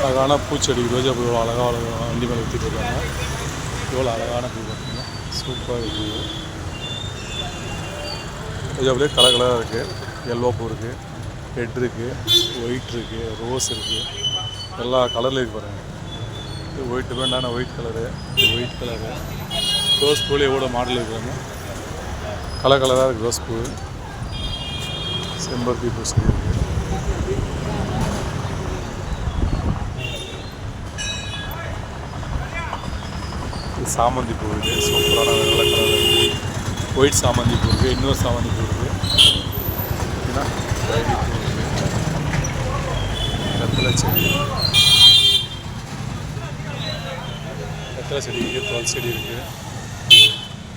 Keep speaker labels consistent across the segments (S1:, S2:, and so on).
S1: அழகான பூச்செடி ரோஜா பூ இவ்வளோ அழகாக அழகாக வண்டி மேலே ஊற்றிட்டு இருக்காங்க இவ்வளோ அழகான பூ பார்த்தீங்கன்னா சூப்பராக இருக்குது ரோஜா பூலே கலர் கலராக இருக்குது எல்லோ பூ இருக்குது ரெட் இருக்குது ஒயிட் இருக்குது ரோஸ் இருக்குது எல்லா கலர்லேயும் இருக்கு பாருங்கள் இது ஒயிட் வேண்டான ஒயிட் கலரு இது ஒயிட் கலரு ரோஸ் பூவில் எவ்வளோ மாடல் இருக்கிறாங்க கலர் கலராக இருக்குது ரோஸ் பூ. செம்பருத்தி பூ செடி இருக்குது சாமந்தி பூ இருக்குது சூப்பரான வெள்ளை கலர். இருக்குது ஒயிட் சாமந்தி பூ இருக்குது இன்னொரு சாமந்தி பூ இருக்குது பார்த்தீங்கன்னா பூ வெத்தலை செடி. வெத்தலை செடி இருக்குது தோல் செடி இருக்குது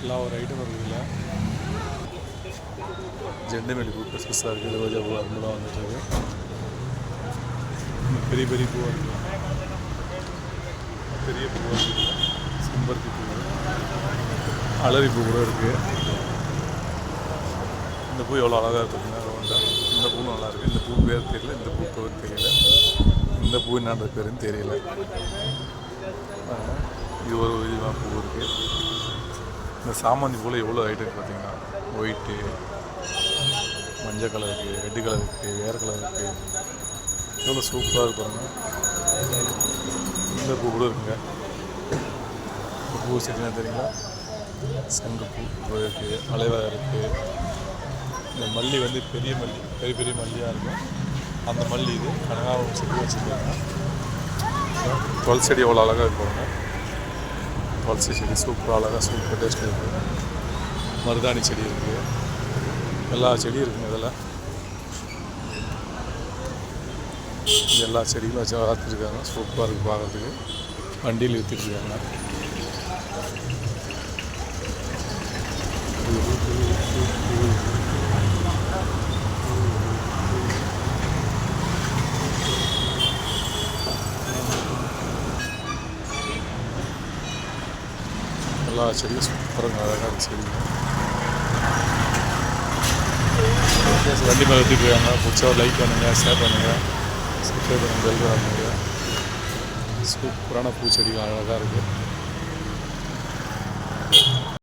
S1: எல்லா ஒரு ஐட்டம் இருக்குது இல்லை ஜெண்டமேலி பூ பெருசு பெருசாக இருக்குது ரோஜா பூ அதுலாம் வந்துட்டு பெரிய பெரிய பூவாக இருக்குது பெரிய பூவாக இருக்குது செம்பருத்தி பூ அலரி பூ கூட இருக்குது இந்த பூ எவ்வளோ அழகாக இருக்குதுங்க ரவுண்டாக இந்த பூ நல்லாயிருக்கு இந்த பூ பேர் தெரியல இந்த பூ பேர் தெரியல. இந்த பூ என்னன்ற பேருன்னு தெரியல. இது ஒரு விதமான பூ இருக்குது இந்த சாமந்தி பூவில் எவ்வளோ ஐட்டம் பார்த்தீங்கன்னா ஒயிட்டு மஞ்சள் கலர் இருக்குது ரெட்டு கலர் இருக்குது வேறு கலர் இருக்குது எவ்வளோ சூப்பராக இருப்பாங்க இந்த பூ கூட இருக்குங்க. இப்போ பூ செடினா தெரியுங்களா சங்குப்பூ பூ இருக்குது அலைவாக இருக்குது இந்த மல்லி வந்து பெரிய மல்லி பெரிய பெரிய மல்லியாக இருக்கும். அந்த மல்லி இது கனகாபுரம் செடி வச்சுருக்காங்க. துளசி செடி அழகாக இருப்பாங்க துளசி செடி சூப்பராக அழகாக சூப்பர் டேஸ்ட் இருக்குது மருதாணி செடி இருக்குது எல்லா செடியும் இருக்குங்க இதில். எல்லா செடிகளும் வச்சு வளர்த்துருக்காங்க. சூப்பராக இருக்குது பார்க்குறதுக்கு வண்டியில் விற்றுட்ருக்காங்க எல்லா செடியும் சூப்பராக அழகாக செடிங்க வண்டி மேலே ஊற்றிட்டு இருக்காங்க பிடிச்சா லைக் பண்ணுங்கள் ஷேர் பண்ணுங்கள் சப்ஸ்கிரைப் பண்ணுங்கள் பெல் பண்ணுங்கள் சூப்பரான பூச்செடிகள் அழகாக இருக்குது